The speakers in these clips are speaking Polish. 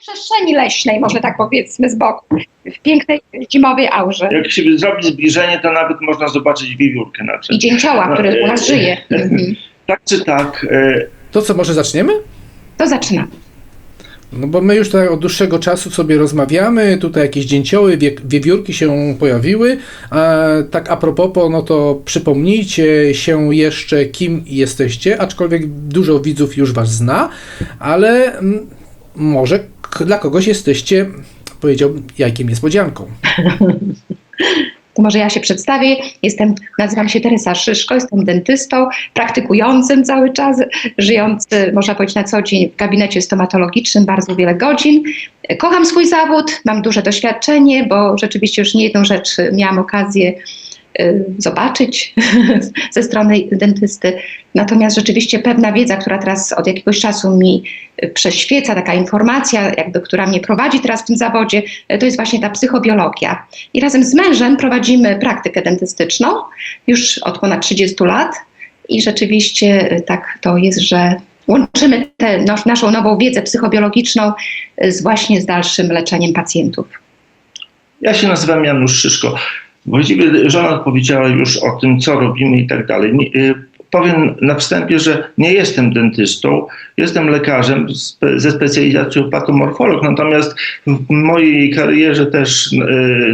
przestrzeni leśnej, może tak powiedzmy z boku, w pięknej zimowej aurze. Jak się zrobi zbliżenie, to nawet można zobaczyć wiewiórkę na I drzewie. dzięcioła, który u nas żyje. Mhm. Tak czy tak, e, To co, może zaczniemy? To zaczynamy. No bo my już tutaj od dłuższego czasu sobie rozmawiamy, tutaj jakieś dzięcioły, wie, wiewiórki się pojawiły. A, tak a propos, no to przypomnijcie się jeszcze, kim jesteście, aczkolwiek dużo widzów już was zna, ale mm, może dla kogoś jesteście, powiedziałbym, jajkiem niespodzianką. To może ja się przedstawię. Jestem, nazywam się Teresa Szyszko, jestem dentystą, praktykującym cały czas, żyjący, można powiedzieć, na co dzień w gabinecie stomatologicznym bardzo wiele godzin. Kocham swój zawód, mam duże doświadczenie, bo rzeczywiście już nie jedną rzecz miałam okazję zobaczyć ze strony dentysty. Natomiast rzeczywiście pewna wiedza, która teraz od jakiegoś czasu mi y, prześwieca, taka informacja, jakby, która mnie prowadzi teraz w tym zawodzie, y, to jest właśnie ta psychobiologia. I razem z mężem prowadzimy praktykę dentystyczną już od ponad 30 lat i rzeczywiście y, tak to jest, że łączymy tę nas- naszą nową wiedzę psychobiologiczną y, z właśnie z dalszym leczeniem pacjentów. ja się nazywam Janusz Szyszko. Właściwie żona powiedziała już o tym, co robimy i tak dalej. E, Powiem na wstępie, że nie jestem dentystą, jestem lekarzem ze specjalizacją patomorfolog, natomiast w mojej karierze też e,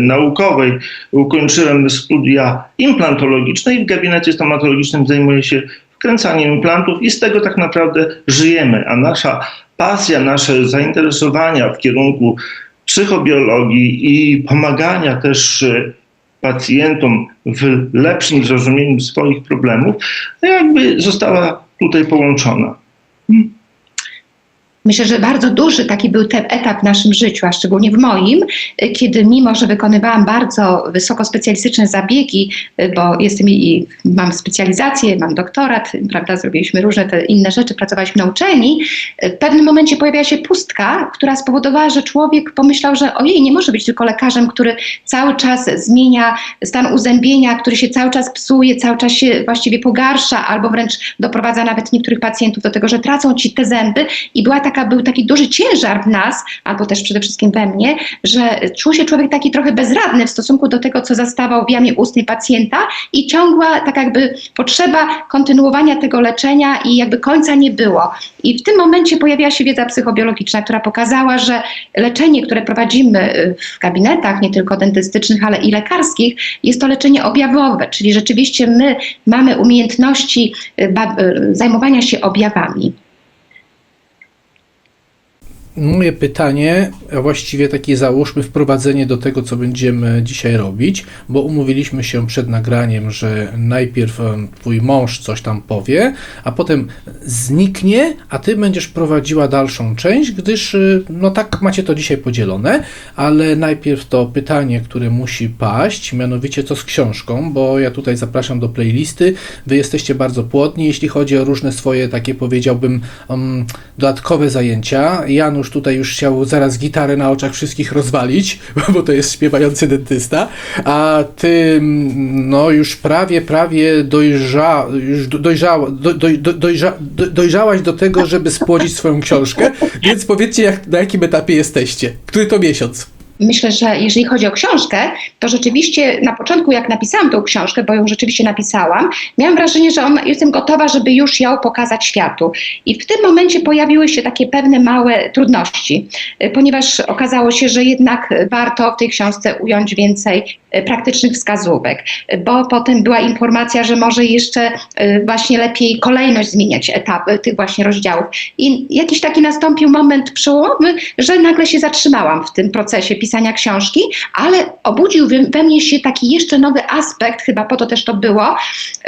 naukowej ukończyłem studia implantologiczne i w gabinecie stomatologicznym zajmuję się wkręcaniem implantów i z tego tak naprawdę żyjemy, a nasza pasja, nasze zainteresowania w kierunku psychobiologii i pomagania też e, pacjentom w lepszym zrozumieniu swoich problemów, jakby została tutaj połączona. Myślę, że bardzo duży taki był ten etap w naszym życiu, a szczególnie w moim, kiedy mimo, że wykonywałam bardzo wysoko specjalistyczne zabiegi, bo jestem i mam specjalizację, mam doktorat, prawda, zrobiliśmy różne te inne rzeczy, pracowaliśmy na uczelni, w pewnym momencie pojawiła się pustka, która spowodowała, że człowiek pomyślał, że ojej, nie może być tylko lekarzem, który cały czas zmienia stan uzębienia, który się cały czas psuje, cały czas się właściwie pogarsza, albo wręcz doprowadza nawet niektórych pacjentów do tego, że tracą ci te zęby. I była taka, był taki duży ciężar w nas, albo też przede wszystkim we mnie, że czuł się człowiek taki trochę bezradny w stosunku do tego, co zastawał w jamie ustnej pacjenta i ciągła tak jakby potrzeba kontynuowania tego leczenia i jakby końca nie było. I w tym momencie pojawiła się wiedza psychobiologiczna, która pokazała, że leczenie, które prowadzimy y, w gabinetach, nie tylko dentystycznych, ale i lekarskich, jest to leczenie objawowe, czyli rzeczywiście my mamy umiejętności y, y, zajmowania się objawami. Moje pytanie, a właściwie takie załóżmy wprowadzenie do tego, co będziemy dzisiaj robić, bo umówiliśmy się przed nagraniem, że najpierw twój mąż coś tam powie, a potem zniknie, a ty będziesz prowadziła dalszą część, gdyż y, no tak macie to dzisiaj podzielone, ale najpierw to pytanie, które musi paść, mianowicie co z książką, bo ja tutaj zapraszam do playlisty, wy jesteście bardzo płodni, jeśli chodzi o różne swoje takie powiedziałbym um, dodatkowe zajęcia. Janusz tutaj już chciał zaraz gitarę na oczach wszystkich rozwalić, bo to jest śpiewający dentysta, a ty mm, no już prawie, prawie dojrza, już do- dojrzała, do, do, do, dojrza, do, dojrzałaś do tego, żeby spłodzić swoją książkę, więc powiedzcie jak, na jakim etapie jesteście, który to miesiąc. Myślę, że jeżeli chodzi o książkę, to rzeczywiście na początku, jak napisałam tą książkę, bo ją rzeczywiście napisałam, miałam wrażenie, że ona, jestem gotowa, żeby już ją pokazać światu. I w tym momencie pojawiły się takie pewne małe trudności, y, ponieważ okazało się, że jednak warto w tej książce ująć więcej y, praktycznych wskazówek, y, bo potem była informacja, że może jeszcze właśnie lepiej kolejność zmieniać etapy tych właśnie rozdziałów. I jakiś taki nastąpił moment przełomowy, że nagle się zatrzymałam w tym procesie pisania książki, ale obudził we, mnie się taki jeszcze nowy aspekt, chyba po to też to było,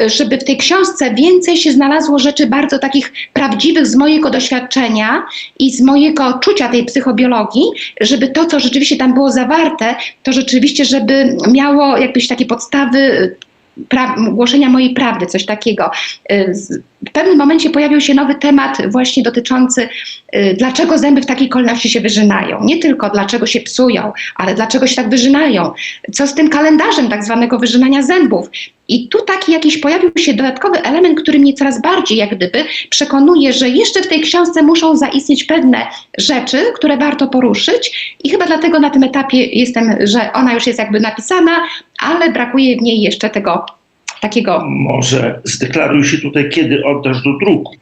żeby w tej książce więcej się znalazło rzeczy bardzo takich prawdziwych z mojego doświadczenia i z mojego czucia tej psychobiologii, żeby to, co rzeczywiście tam było zawarte, to rzeczywiście, żeby miało jakieś takie podstawy głoszenia mojej prawdy, coś takiego. Y, W pewnym momencie pojawił się nowy temat właśnie dotyczący, y, dlaczego zęby w takiej kolejności się wyżynają. Nie tylko dlaczego się psują, ale dlaczego się tak wyżynają. Co z tym kalendarzem tak zwanego wyżynania zębów. I tu taki jakiś pojawił się dodatkowy element, który mnie coraz bardziej jak gdyby przekonuje, że jeszcze w tej książce muszą zaistnieć pewne rzeczy, które warto poruszyć i chyba dlatego na tym etapie jestem, że ona już jest jakby napisana, ale brakuje w niej jeszcze tego takiego Może zdeklaruj się tutaj, kiedy oddasz do druku.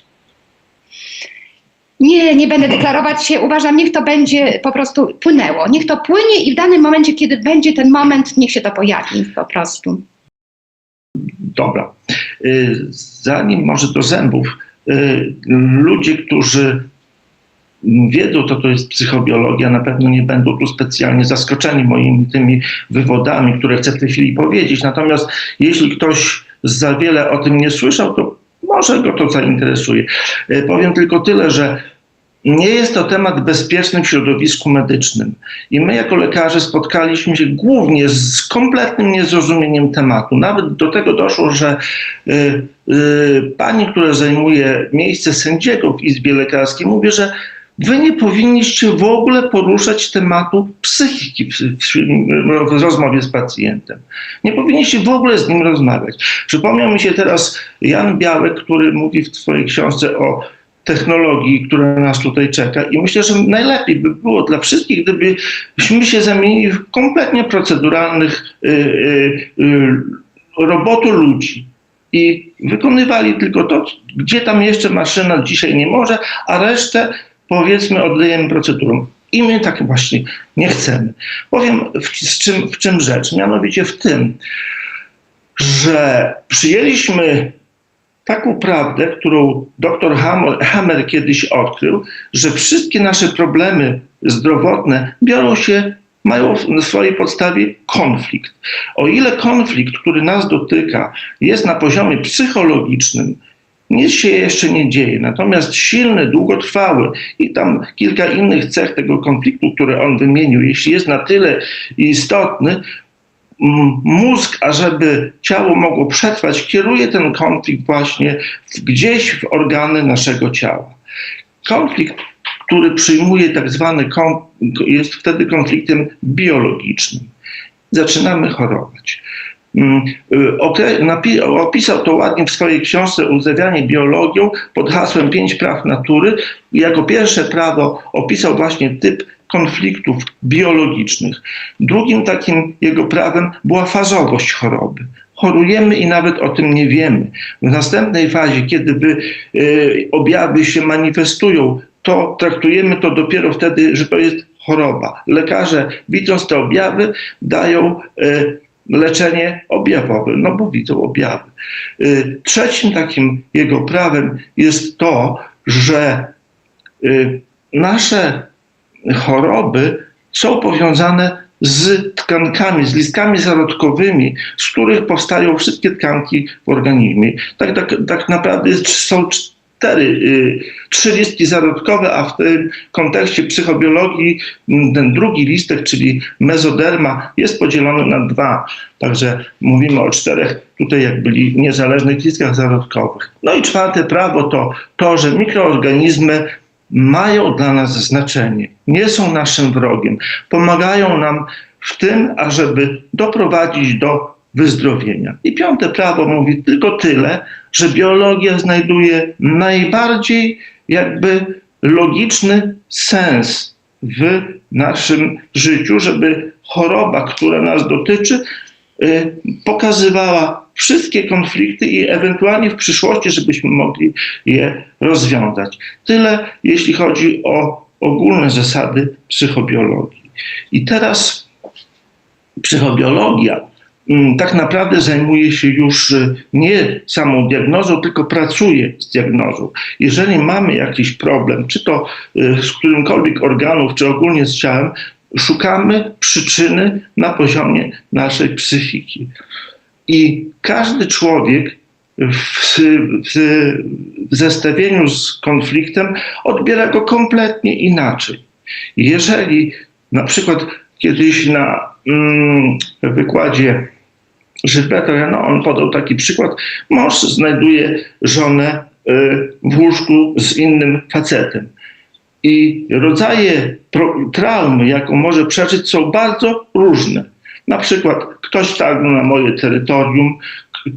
Nie, nie będę deklarować się. Uważam, niech to będzie po prostu płynęło. Niech to płynie i w danym momencie, kiedy będzie ten moment, niech się to pojawi po prostu. Dobra. Y, Zanim może do zębów, y, ludzie, którzy wiedzą, co to jest psychobiologia, na pewno nie będą tu specjalnie zaskoczeni moimi tymi wywodami, które chcę w tej chwili powiedzieć. Natomiast jeśli ktoś za wiele o tym nie słyszał, to może go to zainteresuje. Y, Powiem tylko tyle, że nie jest to temat bezpieczny w środowisku medycznym. I my, jako lekarze, spotkaliśmy się głównie z kompletnym niezrozumieniem tematu. Nawet do tego doszło, że y, y, pani, która zajmuje miejsce sędziego w Izbie Lekarskiej, mówi, że wy nie powinniście w ogóle poruszać tematu psychiki w, rozmowie z pacjentem. Nie powinniście w ogóle z nim rozmawiać. Przypomniał mi się teraz Jan Białek, który mówi w swojej książce o technologii, która nas tutaj czeka. I myślę, że najlepiej by było dla wszystkich, gdybyśmy się zamienili w kompletnie proceduralnych y, y, y, robotu ludzi i wykonywali tylko to, gdzie tam jeszcze maszyna dzisiaj nie może, a resztę powiedzmy oddajemy procedurą. I my tak właśnie nie chcemy. Powiem w, czym, w czym rzecz, mianowicie w tym, że przyjęliśmy taką prawdę, którą dr Hammer, kiedyś odkrył, że wszystkie nasze problemy zdrowotne biorą się, mają w swojej podstawie konflikt. O ile konflikt, który nas dotyka, jest na poziomie psychologicznym, nic się jeszcze nie dzieje. Natomiast silny, długotrwały i tam kilka innych cech tego konfliktu, które on wymienił, jeśli jest na tyle istotny, mózg, ażeby ciało mogło przetrwać, kieruje ten konflikt właśnie gdzieś w organy naszego ciała. Konflikt, który przyjmuje tak zwany, jest wtedy konfliktem biologicznym. Zaczynamy chorować. Opisał to ładnie w swojej książce Uzdrawianie biologią pod hasłem Pięć praw natury. I jako pierwsze prawo opisał właśnie typ konfliktów biologicznych. Drugim takim jego prawem była fazowość choroby. Chorujemy i nawet o tym nie wiemy. W następnej fazie, kiedy by, y, objawy się manifestują, to traktujemy to dopiero wtedy, że to jest choroba. Lekarze, widząc te objawy, dają y, leczenie objawowe, no bo widzą objawy. Y, trzecim takim jego prawem jest to, że y, nasze choroby są powiązane z tkankami, z listkami zarodkowymi, z których powstają wszystkie tkanki w organizmie. Tak, tak, tak naprawdę są cztery, y, trzy listki zarodkowe, a w tym kontekście psychobiologii ten drugi listek, czyli mezoderma, jest podzielony na dwa. Także mówimy o czterech tutaj jakby niezależnych listkach zarodkowych. No i czwarte prawo to to, że mikroorganizmy mają dla nas znaczenie, nie są naszym wrogiem, pomagają nam w tym, ażeby doprowadzić do wyzdrowienia. I piąte prawo mówi tylko tyle, że biologia znajduje najbardziej jakby logiczny sens w naszym życiu, żeby choroba, która nas dotyczy, pokazywała wszystkie konflikty i ewentualnie w przyszłości, żebyśmy mogli je rozwiązać. Tyle, jeśli chodzi o ogólne zasady psychobiologii. I teraz psychobiologia tak naprawdę zajmuje się już nie samą diagnozą, tylko pracuje z diagnozą. Jeżeli mamy jakiś problem, czy to z którymkolwiek organów, czy ogólnie z ciałem, szukamy przyczyny na poziomie naszej psychiki. I każdy człowiek w, w, w, zestawieniu z konfliktem odbiera go kompletnie inaczej. Jeżeli na przykład kiedyś na mm, wykładzie Gilberta no on podał taki przykład, mąż znajduje żonę y, w łóżku z innym facetem. I rodzaje traumy, jaką może przeżyć, są bardzo różne. Na przykład ktoś targnął na moje terytorium,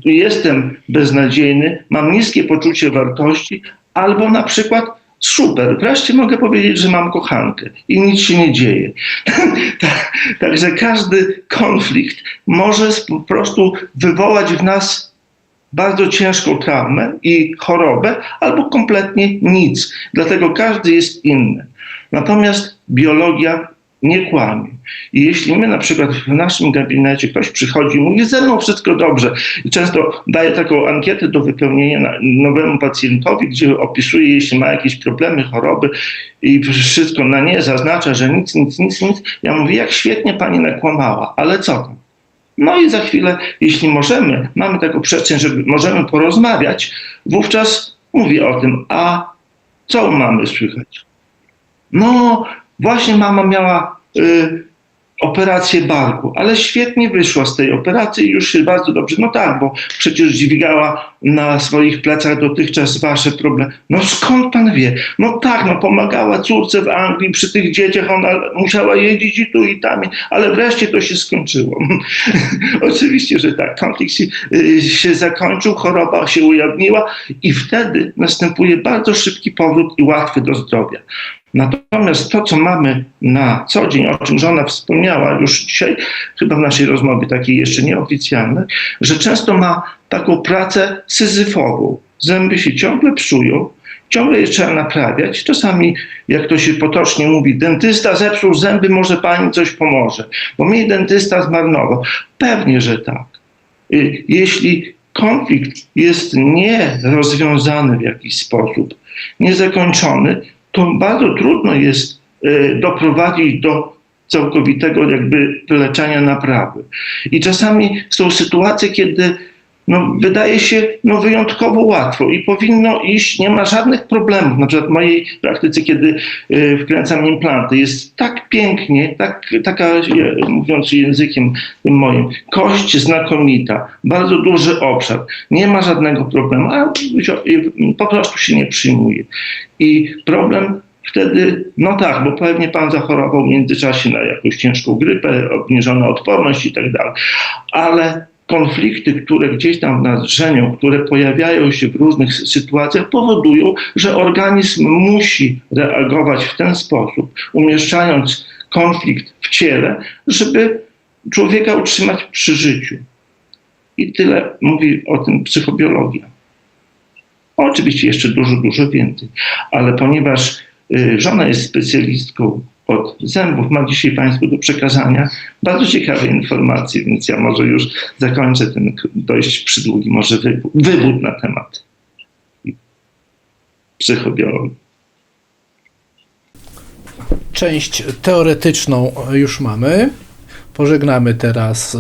jestem beznadziejny, mam niskie poczucie wartości, albo na przykład super, wreszcie mogę powiedzieć, że mam kochankę i nic się nie dzieje. Tak- Także każdy konflikt może po prostu wywołać w nas bardzo ciężką traumę i chorobę, albo kompletnie nic. Dlatego każdy jest inny. Natomiast biologia nie kłamie. I jeśli my na przykład w naszym gabinecie ktoś przychodzi i mówi, ze mną wszystko dobrze, i często daję taką ankietę do wypełnienia nowemu pacjentowi, gdzie opisuje, jeśli ma jakieś problemy, choroby i wszystko na nie zaznacza, że nic, nic, nic, nic. Ja mówię, jak świetnie pani nakłamała, ale co tam? No i za chwilę, jeśli możemy, mamy taką przestrzeń, żeby możemy porozmawiać, wówczas mówię o tym, a co mamy słychać? No, właśnie mama miała y, operację barku, ale świetnie wyszła z tej operacji i już się bardzo dobrze. No tak, bo przecież dźwigała na swoich plecach dotychczas wasze problemy. No skąd pan wie? No tak, no pomagała córce w Anglii przy tych dzieciach, ona musiała jeździć i tu i tam, ale wreszcie to się skończyło. Oczywiście, że tak. Konflikt się, y, się zakończył, choroba się ujawniła i wtedy następuje bardzo szybki powrót i łatwy do zdrowia. Natomiast to, co mamy na co dzień, o czym żona wspomniała już dzisiaj, chyba w naszej rozmowie takiej jeszcze nieoficjalnej, że często ma taką pracę syzyfową. Zęby się ciągle psują, ciągle je trzeba naprawiać. Czasami, jak to się potocznie mówi, dentysta zepsuł zęby, może pani coś pomoże, bo mnie dentysta zmarnował. Pewnie, że tak. Y, Jeśli konflikt jest nierozwiązany w jakiś sposób, niezakończony, to bardzo trudno jest y, doprowadzić do całkowitego jakby wyleczenia naprawy. I czasami są sytuacje, kiedy no, wydaje się no, wyjątkowo łatwo i powinno iść, nie ma żadnych problemów. Na przykład w mojej praktyce, kiedy y, wkręcam implanty, jest tak pięknie, tak, taka, mówiąc językiem moim, kość znakomita, bardzo duży obszar, nie ma żadnego problemu, a po prostu się nie przyjmuje. I problem wtedy, no tak, bo pewnie pan zachorował w międzyczasie na jakąś ciężką grypę, obniżona odporność i tak dalej, ale konflikty, które gdzieś tam w nas drzemią, które pojawiają się w różnych sy- sytuacjach, powodują, że organizm musi reagować w ten sposób, umieszczając konflikt w ciele, żeby człowieka utrzymać przy życiu. I tyle mówi o tym psychobiologia. Oczywiście jeszcze dużo, dużo więcej, ale ponieważ y, żona jest specjalistką od zębów, ma dzisiaj Państwu do przekazania bardzo ciekawe informacje, więc ja może już zakończę ten dość przydługi może wywód, wywód na temat psychobiologii. Część teoretyczną już mamy. Pożegnamy teraz, y,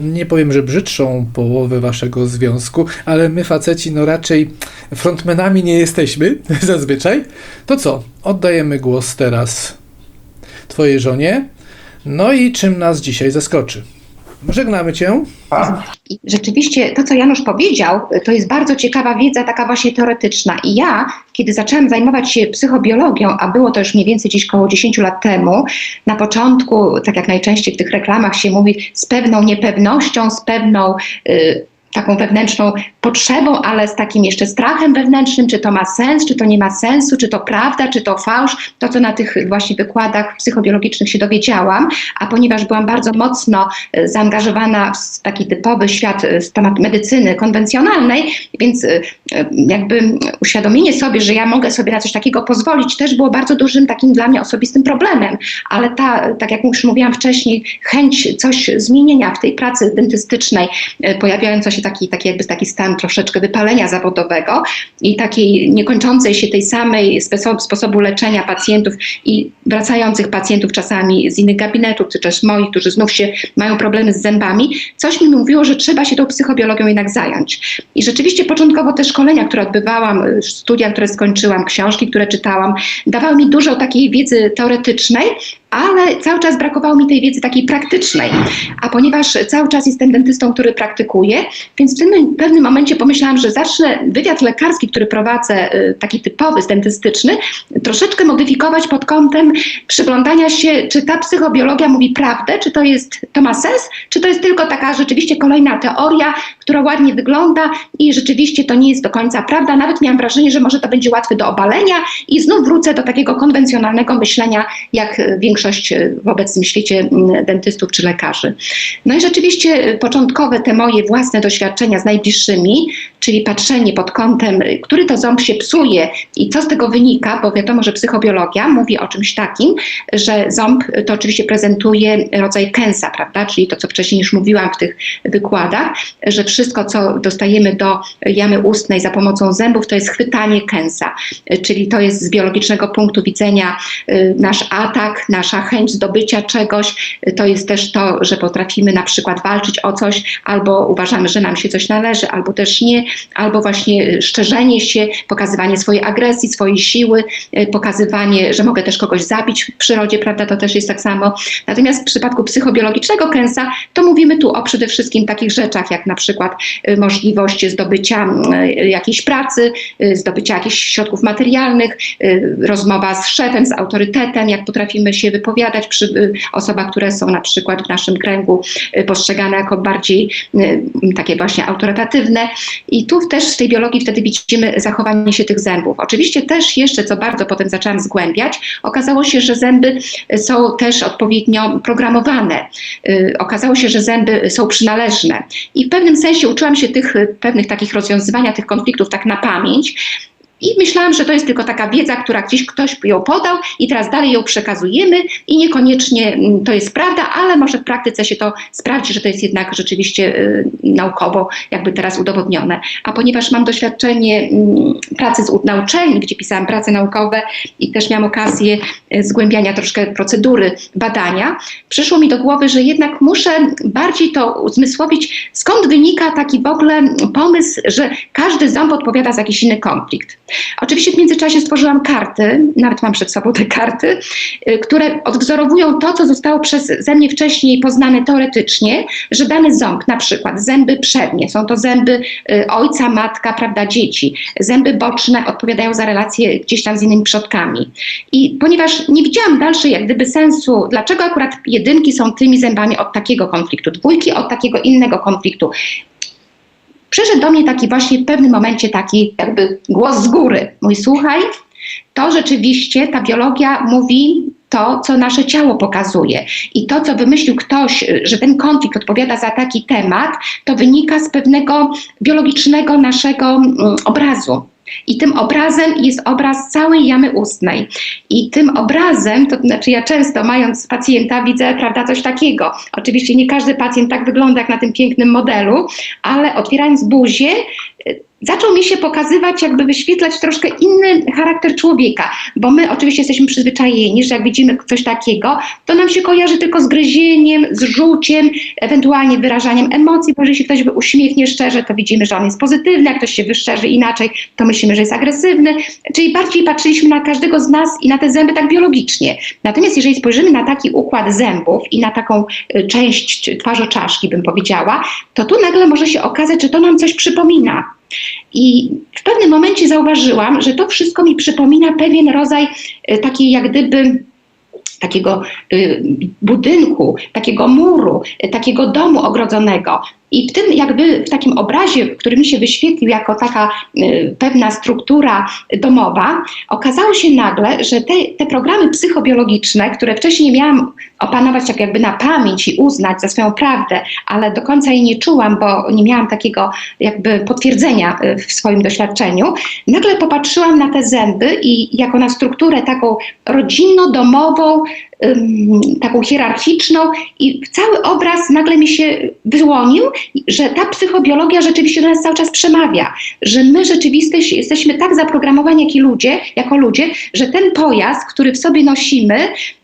nie powiem, że brzydszą połowę waszego związku, ale my faceci no raczej frontmenami nie jesteśmy zazwyczaj. To co? Oddajemy głos teraz twojej żonie. No i czym nas dzisiaj zaskoczy? Żegnamy cię. I rzeczywiście to, co Janusz powiedział, to jest bardzo ciekawa wiedza, taka właśnie teoretyczna. I ja, kiedy zaczęłam zajmować się psychobiologią, a było to już mniej więcej gdzieś około 10 lat temu, na początku, tak jak najczęściej w tych reklamach się mówi, z pewną niepewnością, z pewną y, taką wewnętrzną potrzebą, ale z takim jeszcze strachem wewnętrznym, czy to ma sens, czy to nie ma sensu, czy to prawda, czy to fałsz, to co na tych właśnie wykładach psychobiologicznych się dowiedziałam, a ponieważ byłam bardzo mocno e, zaangażowana w taki typowy świat e, temat medycyny konwencjonalnej, więc e, jakby uświadomienie sobie, że ja mogę sobie na coś takiego pozwolić, też było bardzo dużym takim dla mnie osobistym problemem, ale ta, tak jak już mówiłam wcześniej, chęć coś zmienienia w tej pracy dentystycznej, pojawiająca się taki, taki jakby taki stan troszeczkę wypalenia zawodowego i takiej niekończącej się tej samej sposobu, leczenia pacjentów i wracających pacjentów czasami z innych gabinetów, czy też moich, którzy znów się mają problemy z zębami, coś mi mówiło, że trzeba się tą psychobiologią jednak zająć. I rzeczywiście początkowo te szkolenia, które odbywałam, studia, które skończyłam, książki, które czytałam, dawały mi dużo takiej wiedzy teoretycznej, ale cały czas brakowało mi tej wiedzy takiej praktycznej. A ponieważ cały czas jestem dentystą, który praktykuje, więc w tym pewnym momencie pomyślałam, że zacznę wywiad lekarski, który prowadzę, y, taki typowy, dentystyczny, troszeczkę modyfikować pod kątem przyglądania się, czy ta psychobiologia mówi prawdę, czy to jest, to ma sens, czy to jest tylko taka rzeczywiście kolejna teoria, która ładnie wygląda i rzeczywiście to nie jest do końca prawda. Nawet miałam wrażenie, że może to będzie łatwe do obalenia i znów wrócę do takiego konwencjonalnego myślenia, jak y, większość y, w obecnym świecie dentystów czy lekarzy. No i rzeczywiście y, początkowe te moje własne doświadczenia z najbliższymi, czyli patrzenie pod kątem, y, który to ząb się psuje i co z tego wynika, bo wiadomo, że psychobiologia mówi o czymś takim, że ząb to oczywiście prezentuje rodzaj kęsa, prawda, czyli to, co wcześniej już mówiłam w tych wykładach, że wszystko, co dostajemy do jamy ustnej za pomocą zębów, to jest chwytanie kęsa, czyli to jest z biologicznego punktu widzenia nasz atak, nasza chęć zdobycia czegoś, to jest też to, że potrafimy na przykład walczyć o coś, albo uważamy, że nam się coś należy, albo też nie, albo właśnie y, szczerzenie się, pokazywanie swojej agresji, swojej siły, y, pokazywanie, że mogę też kogoś zabić w przyrodzie, prawda, to też jest tak samo. Natomiast w przypadku psychobiologicznego kęsa, to mówimy tu o przede wszystkim takich rzeczach, jak na przykład y, możliwość zdobycia jakiejś pracy, zdobycia jakichś środków materialnych, rozmowa z szefem, z autorytetem, jak potrafimy się wypowiadać przy y, osobach, które są na przykład w naszym kręgu y, postrzegane jako bardziej y, takie właśnie autorytatywne. I tu też w tej biologii wtedy widzimy zachowanie się tych zębów. Oczywiście też jeszcze, co bardzo potem zaczęłam zgłębiać, okazało się, że zęby są też odpowiednio programowane. Okazało się, że zęby są przynależne. I w pewnym sensie uczyłam się tych pewnych takich rozwiązywania tych konfliktów tak na pamięć. I myślałam, że to jest tylko taka wiedza, która gdzieś ktoś ją podał i teraz dalej ją przekazujemy i niekoniecznie mm, to jest prawda, ale może w praktyce się to sprawdzi, że to jest jednak rzeczywiście y, naukowo jakby teraz udowodnione. A ponieważ mam doświadczenie mm, pracy z, na uczelni, gdzie pisałam prace naukowe i też miałam okazję y, zgłębiania troszkę procedury badania, przyszło mi do głowy, że jednak muszę bardziej to uzmysłowić, skąd wynika taki w ogóle pomysł, że każdy ząb odpowiada za jakiś inny konflikt. Oczywiście w międzyczasie stworzyłam karty, nawet mam przed sobą te karty, y, które odwzorowują to, co zostało przeze mnie wcześniej poznane teoretycznie, że dany ząb, na przykład zęby przednie, są to zęby y, ojca, matka, prawda, dzieci, zęby boczne odpowiadają za relacje gdzieś tam z innymi przodkami. I ponieważ nie widziałam dalszej jak gdyby sensu, dlaczego akurat jedynki są tymi zębami od takiego konfliktu, dwójki od takiego innego konfliktu, przyszedł do mnie taki właśnie w pewnym momencie taki jakby głos z góry. Mój słuchaj, to rzeczywiście ta biologia mówi to, co nasze ciało pokazuje. I to, co wymyślił ktoś, że ten konflikt odpowiada za taki temat, to wynika z pewnego biologicznego naszego mm, obrazu. I tym obrazem jest obraz całej jamy ustnej. I tym obrazem, to znaczy ja często mając pacjenta widzę, prawda, coś takiego. Oczywiście nie każdy pacjent tak wygląda jak na tym pięknym modelu, ale otwierając buzię, zaczął mi się pokazywać, jakby wyświetlać troszkę inny charakter człowieka, bo my oczywiście jesteśmy przyzwyczajeni, że jak widzimy coś takiego, to nam się kojarzy tylko z gryzieniem, z rzuciem, ewentualnie wyrażaniem emocji, bo jeżeli się ktoś uśmiechnie szczerze, to widzimy, że on jest pozytywny, jak ktoś się wyszczerzy inaczej, to myślimy, że jest agresywny, czyli bardziej patrzyliśmy na każdego z nas i na te zęby tak biologicznie. Natomiast jeżeli spojrzymy na taki układ zębów i na taką y, część twarzoczaszki, bym powiedziała, to tu nagle może się okazać, że to nam coś przypomina. I w pewnym momencie zauważyłam, że to wszystko mi przypomina pewien rodzaj y, takiej jak gdyby takiego y, budynku, takiego muru, y, takiego domu ogrodzonego. I w tym jakby w takim obrazie, który mi się wyświetlił jako taka y, pewna struktura domowa, okazało się nagle, że te, te programy psychobiologiczne, które wcześniej nie miałam opanować tak jakby na pamięć i uznać za swoją prawdę, ale do końca jej nie czułam, bo nie miałam takiego jakby potwierdzenia y, w swoim doświadczeniu, nagle popatrzyłam na te zęby i jako na strukturę taką rodzinno-domową, taką hierarchiczną i cały obraz nagle mi się wyłonił, że ta psychobiologia rzeczywiście do nas cały czas przemawia, że my rzeczywiście jesteśmy tak zaprogramowani jak ludzie, jako ludzie, że ten pojazd, który w sobie nosimy,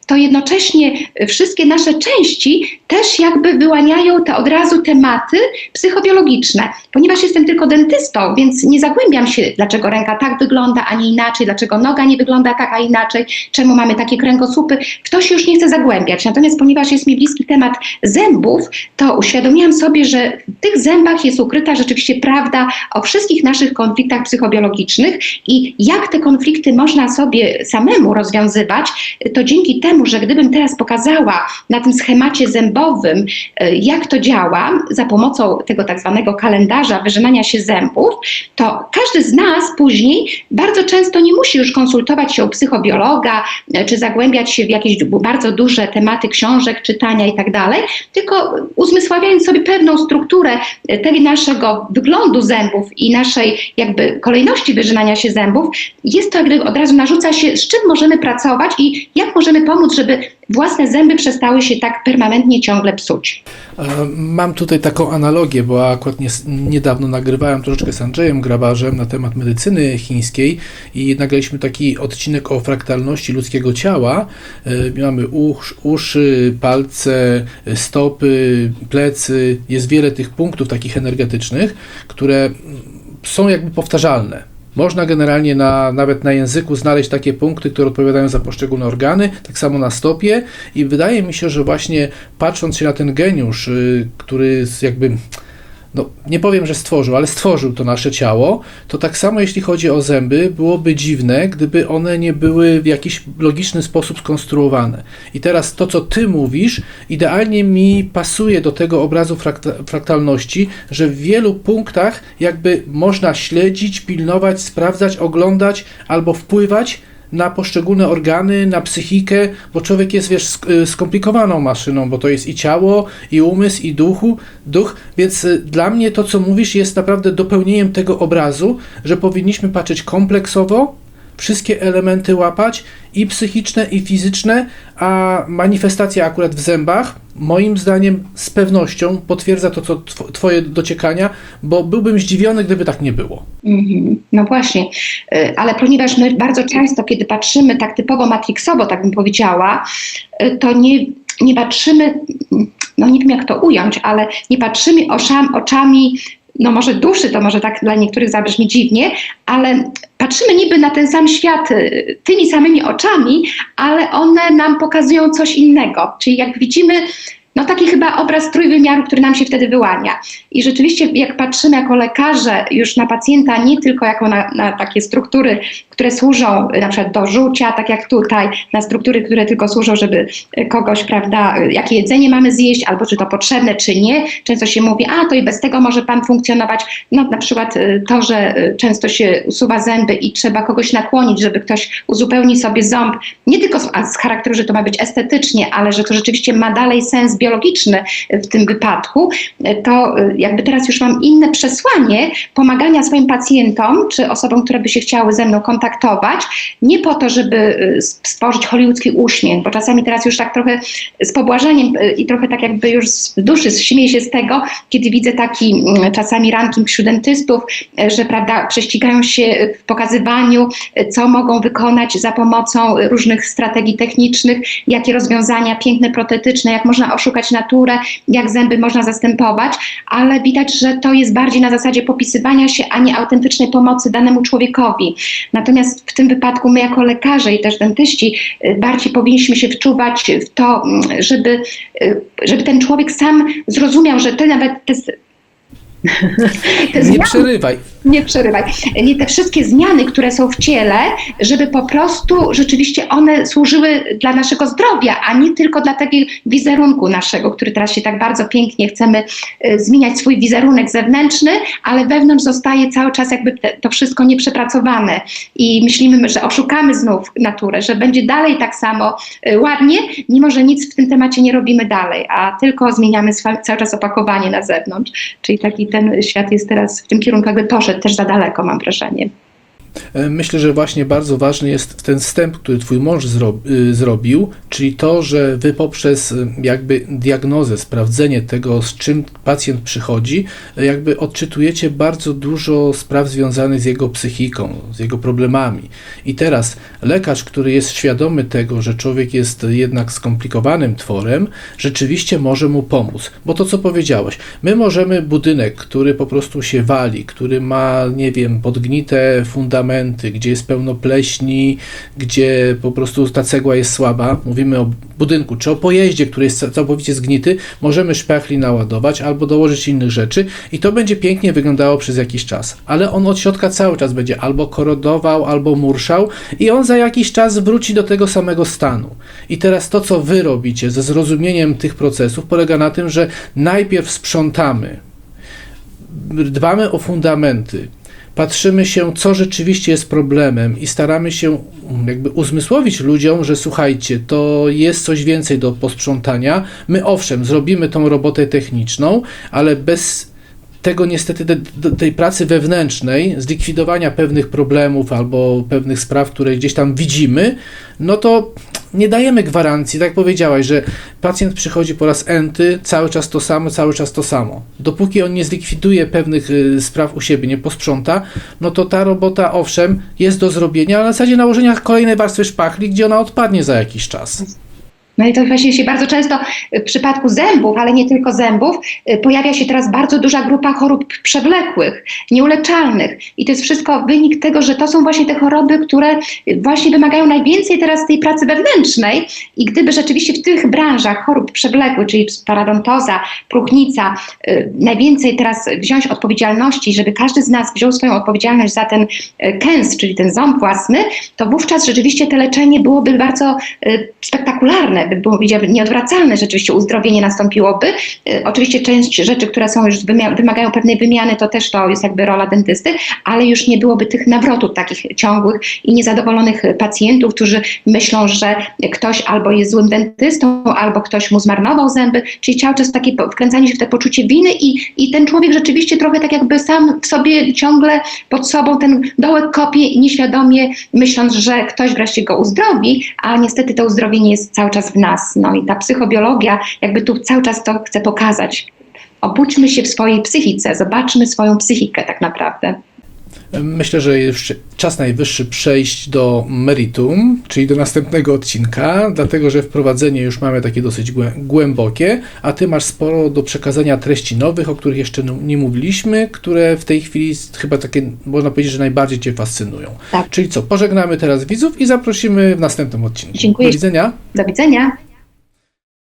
to jednocześnie wszystkie nasze części też jakby wyłaniają te od razu tematy psychobiologiczne. Ponieważ jestem tylko dentystą, więc nie zagłębiam się, dlaczego ręka tak wygląda, a nie inaczej, dlaczego noga nie wygląda tak, a inaczej, czemu mamy takie kręgosłupy. Się już nie chcę zagłębiać. Natomiast ponieważ jest mi bliski temat zębów, to uświadomiłam sobie, że w tych zębach jest ukryta rzeczywiście prawda o wszystkich naszych konfliktach psychobiologicznych i jak te konflikty można sobie samemu rozwiązywać, to dzięki temu, że gdybym teraz pokazała na tym schemacie zębowym, e, jak to działa za pomocą tego tak zwanego kalendarza wyrzynania się zębów, to każdy z nas później bardzo często nie musi już konsultować się u psychobiologa, e, czy zagłębiać się w jakieś bardzo duże tematy książek, czytania i tak dalej, tylko uzmysławiając sobie pewną strukturę e, tego naszego wyglądu zębów i naszej jakby kolejności wyrzynania się zębów, jest to jakby od razu narzuca się, z czym możemy pracować i jak możemy pomóc, żeby własne zęby przestały się tak permanentnie ciągle psuć. E, Mam tutaj taką analogię, bo akurat nie, niedawno nagrywałem troszeczkę z Andrzejem Grabarzem na temat medycyny chińskiej i nagraliśmy taki odcinek o fraktalności ludzkiego ciała. E, Mamy usz, uszy, palce, stopy, plecy. Jest wiele tych punktów takich energetycznych, które są jakby powtarzalne. Można generalnie na, nawet na języku znaleźć takie punkty, które odpowiadają za poszczególne organy, tak samo na stopie. I wydaje mi się, że właśnie patrząc się na ten geniusz, y, który jakby no nie powiem, że stworzył, ale stworzył to nasze ciało, to tak samo jeśli chodzi o zęby, byłoby dziwne, gdyby one nie były w jakiś logiczny sposób skonstruowane. I teraz to, co ty mówisz, idealnie mi pasuje do tego obrazu frakta fraktalności, że w wielu punktach jakby można śledzić, pilnować, sprawdzać, oglądać albo wpływać na poszczególne organy, na psychikę, bo człowiek jest, wiesz, y, skomplikowaną maszyną, bo to jest i ciało, i umysł, i duchu, duch, więc y, dla mnie to, co mówisz, jest naprawdę dopełnieniem tego obrazu, że powinniśmy patrzeć kompleksowo, wszystkie elementy łapać, i psychiczne, i fizyczne, a manifestacja akurat w zębach, moim zdaniem, z pewnością potwierdza to, co tw- twoje dociekania, bo byłbym zdziwiony, gdyby tak nie było. Mhm, No właśnie, Y, ale ponieważ my bardzo często, kiedy patrzymy tak typowo matrixowo, tak bym powiedziała, y, to nie, nie patrzymy, no nie wiem jak to ująć, ale nie patrzymy oczami no może duszy, to może tak dla niektórych zabrzmi dziwnie, ale patrzymy niby na ten sam świat y, tymi samymi oczami, ale one nam pokazują coś innego. Czyli jak widzimy, no taki chyba obraz trójwymiaru, który nam się wtedy wyłania. I rzeczywiście, jak patrzymy jako lekarze już na pacjenta, nie tylko jako na, na takie struktury, które służą y, na przykład do rzucia, tak jak tutaj, na struktury, które tylko służą, żeby y, kogoś, prawda, y, jakie jedzenie mamy zjeść, albo czy to potrzebne, czy nie. Często się mówi, a to i bez tego może pan funkcjonować. No na przykład to, że często się usuwa zęby i trzeba kogoś nakłonić, żeby ktoś uzupełni sobie ząb, nie tylko z, z charakteru, że to ma być estetycznie, ale że to rzeczywiście ma dalej sens biologiczny w tym wypadku, to jakby teraz już mam inne przesłanie pomagania swoim pacjentom, czy osobom, które by się chciały ze mną kontaktować, nie po to, żeby y, stworzyć hollywoodzki uśmiech, bo czasami teraz już tak trochę z pobłażeniem y, i trochę tak jakby już z duszy śmieję się z tego, kiedy widzę taki mm, czasami ranking wśród dentystów, y, że prawda, prześcigają się w pokazywaniu, co mogą wykonać za pomocą różnych strategii technicznych, jakie rozwiązania piękne, protetyczne, jak można oszukać naturę, jak zęby można zastępować, ale widać, że to jest bardziej na zasadzie popisywania się, a nie autentycznej pomocy danemu człowiekowi. Natomiast w tym wypadku my jako lekarze i też dentyści y, bardziej powinniśmy się wczuwać w to, mm, żeby, y, żeby ten człowiek sam zrozumiał, że te nawet te Nie zmiany, przerywaj. nie przerywaj, nie te wszystkie zmiany, które są w ciele, żeby po prostu rzeczywiście one służyły dla naszego zdrowia, a nie tylko dla takiego wizerunku naszego, który teraz się tak bardzo pięknie chcemy y, zmieniać swój wizerunek zewnętrzny, ale wewnątrz zostaje cały czas jakby to wszystko nieprzepracowane i myślimy, że oszukamy znów naturę, że będzie dalej tak samo y, ładnie, mimo że nic w tym temacie nie robimy dalej, a tylko zmieniamy cały czas opakowanie na zewnątrz. Czyli taki ten świat jest teraz w tym kierunku jakby poszedł też za daleko, mam wrażenie. E, Myślę, że właśnie bardzo ważny jest ten wstęp, który twój mąż zro, y, zrobił, czyli to, że wy poprzez y, jakby diagnozę, sprawdzenie tego, z czym pacjent przychodzi, y, jakby odczytujecie bardzo dużo spraw związanych z jego psychiką, z jego problemami. I teraz lekarz, który jest świadomy tego, że człowiek jest jednak skomplikowanym tworem, rzeczywiście może mu pomóc. Bo to, co powiedziałeś, my możemy budynek, który po prostu się wali, który ma, nie wiem, podgnite fundamenty, gdzie jest pełno pleśni, gdzie po prostu ta cegła jest słaba, mówimy o budynku, czy o pojeździe, który jest całkowicie zgnity, możemy szpachli naładować albo dołożyć innych rzeczy i to będzie pięknie wyglądało przez jakiś czas. Ale on od środka cały czas będzie albo korodował, albo murszał i on za jakiś czas wróci do tego samego stanu. I teraz to, co wy robicie ze zrozumieniem tych procesów, polega na tym, że najpierw sprzątamy, dbamy o fundamenty, patrzymy się, co rzeczywiście jest problemem i staramy się mm, jakby uzmysłowić ludziom, że słuchajcie, to jest coś więcej do posprzątania. My owszem, zrobimy tą robotę techniczną, ale bez tego niestety te, te- tej pracy wewnętrznej, zlikwidowania pewnych problemów albo pewnych spraw, które gdzieś tam widzimy, no to nie dajemy gwarancji, tak jak powiedziałaś, że pacjent przychodzi po raz enty, cały czas to samo, cały czas to samo. Dopóki on nie zlikwiduje pewnych y, spraw u siebie, nie posprząta, no to ta robota owszem jest do zrobienia, ale na zasadzie nałożenia kolejnej warstwy szpachli, gdzie ona odpadnie za jakiś czas. No i to właśnie się bardzo często y, w przypadku zębów, ale nie tylko zębów, y, pojawia się teraz bardzo duża grupa chorób przewlekłych, nieuleczalnych. I to jest wszystko wynik tego, że to są właśnie te choroby, które y, właśnie wymagają najwięcej teraz tej pracy wewnętrznej. I gdyby rzeczywiście w tych branżach chorób przewlekłych, czyli paradontoza, próchnica, najwięcej teraz wziąć odpowiedzialności, żeby każdy z nas wziął swoją odpowiedzialność za ten kęs, czyli ten ząb własny, to wówczas rzeczywiście to leczenie byłoby bardzo spektakularne, by było nieodwracalne, rzeczywiście uzdrowienie nastąpiłoby. Y, Oczywiście część rzeczy, które są już wymagają pewnej wymiany, to też to jest jakby rola dentysty, ale już nie byłoby tych nawrotów takich ciągłych i niezadowolonych pacjentów, którzy myślą, że ktoś albo jest złym dentystą, albo ktoś mu zmarnował zęby, czyli cały czas takie wkręcanie się w te poczucie winy i, i ten człowiek rzeczywiście trochę tak jakby sam w sobie ciągle pod sobą ten dołek kopie nieświadomie myśląc, że ktoś wreszcie go uzdrowi, a niestety to uzdrowienie jest cały czas nas. No i ta psychobiologia jakby tu cały czas to chce pokazać. Obudźmy się w swojej psychice, zobaczmy swoją psychikę tak naprawdę. Myślę, że już czas najwyższy przejść do meritum, czyli do następnego odcinka, dlatego że wprowadzenie już mamy takie dosyć głę- głębokie, a ty masz sporo do przekazania treści nowych, o których jeszcze nie mówiliśmy, które w tej chwili chyba takie, można powiedzieć, że najbardziej cię fascynują. Tak. Czyli co, pożegnamy teraz widzów i zaprosimy w następnym odcinku. Dziękuję. Do widzenia. Do widzenia.